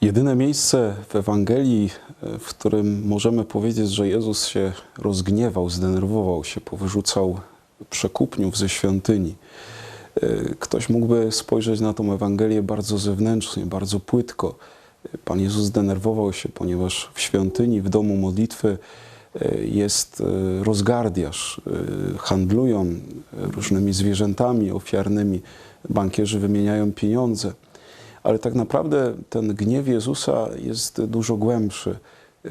Jedyne miejsce w Ewangelii, e, w którym możemy powiedzieć, że Jezus się rozgniewał, zdenerwował się, powyrzucał przekupniów ze świątyni. E, Ktoś mógłby spojrzeć na tą Ewangelię bardzo zewnętrznie, bardzo płytko. E, Pan Jezus zdenerwował się, ponieważ w świątyni, w domu modlitwy jest rozgardiaż. E, Handlują różnymi zwierzętami ofiarnymi, bankierzy wymieniają pieniądze. Ale tak naprawdę ten gniew Jezusa jest dużo głębszy.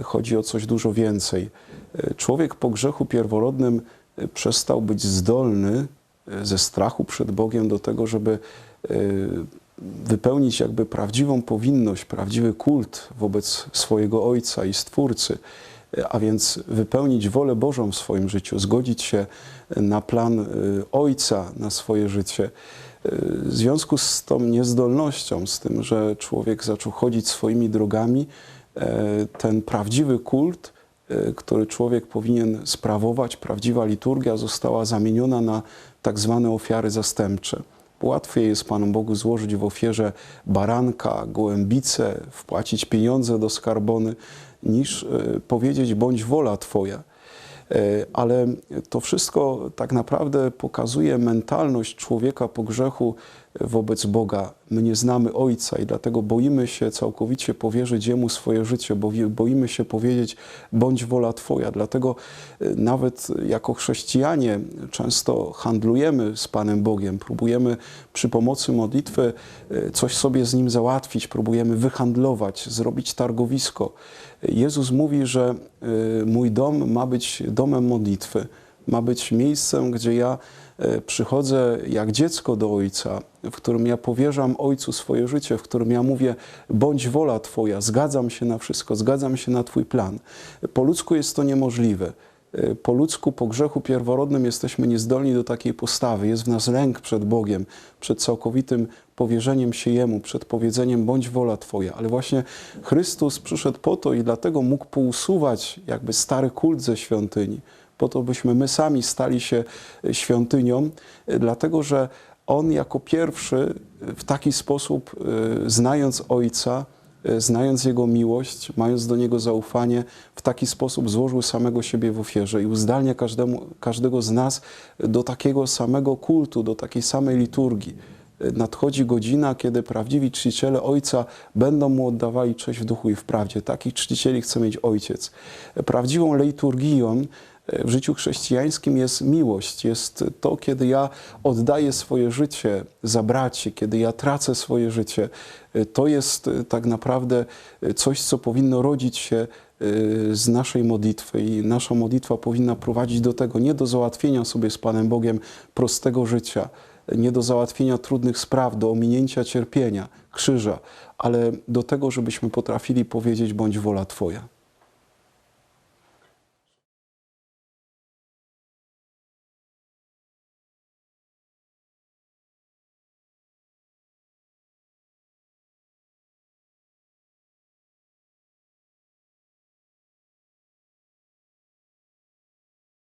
Chodzi o coś dużo więcej. Człowiek po grzechu pierworodnym przestał być zdolny ze strachu przed Bogiem do tego, żeby e, wypełnić jakby prawdziwą powinność, prawdziwy kult wobec swojego Ojca i Stwórcy, a więc wypełnić wolę Bożą w swoim życiu, zgodzić się na plan e, Ojca na swoje życie. W związku z tą niezdolnością, z tym, że człowiek zaczął chodzić swoimi drogami, e, ten prawdziwy kult, e, który człowiek powinien sprawować, prawdziwa liturgia została zamieniona na tak zwane ofiary zastępcze. Łatwiej jest Panu Bogu złożyć w ofierze baranka, gołębicę, wpłacić pieniądze do skarbony, niż e, powiedzieć bądź wola Twoja. E, ale to wszystko tak naprawdę pokazuje mentalność człowieka po grzechu wobec Boga. My nie znamy Ojca i dlatego boimy się całkowicie powierzyć Jemu swoje życie, bo boimy się powiedzieć, bądź wola Twoja. Dlatego e, nawet jako chrześcijanie często handlujemy z Panem Bogiem, próbujemy przy pomocy modlitwy e, coś sobie z Nim załatwić, próbujemy wyhandlować, zrobić targowisko. Jezus mówi, że y, mój dom ma być domem modlitwy, ma być miejscem, gdzie ja y, przychodzę jak dziecko do Ojca, w którym ja powierzam Ojcu swoje życie, w którym ja mówię, bądź wola Twoja, zgadzam się na wszystko, zgadzam się na Twój plan. Po ludzku jest to niemożliwe. Y, Po ludzku, po grzechu pierworodnym jesteśmy niezdolni do takiej postawy. Jest w nas lęk przed Bogiem, przed całkowitym powierzeniem się Jemu, przed powiedzeniem bądź wola Twoja. Ale właśnie Chrystus przyszedł po to i dlatego mógł pousuwać jakby stary kult ze świątyni, po to byśmy my sami stali się y, świątynią, y, dlatego że On jako pierwszy y, w taki sposób, znając Ojca, znając Jego miłość, mając do Niego zaufanie, w taki sposób złożył samego siebie w ofierze i uzdalnia każdemu, każdego z nas do takiego samego kultu, do takiej samej liturgii. Nadchodzi godzina, kiedy prawdziwi czciciele Ojca będą Mu oddawali cześć w duchu i w prawdzie. Takich czcicieli chce mieć Ojciec. Prawdziwą liturgią y, w życiu chrześcijańskim jest miłość. Jest to, kiedy ja oddaję swoje życie za braci, kiedy ja tracę swoje życie. Y, To jest y, tak naprawdę coś, co powinno rodzić się z naszej modlitwy i nasza modlitwa powinna prowadzić do tego, nie do załatwienia sobie z Panem Bogiem prostego życia, nie do załatwienia trudnych spraw, do ominięcia cierpienia, krzyża, ale do tego, żebyśmy potrafili powiedzieć bądź wola Twoja.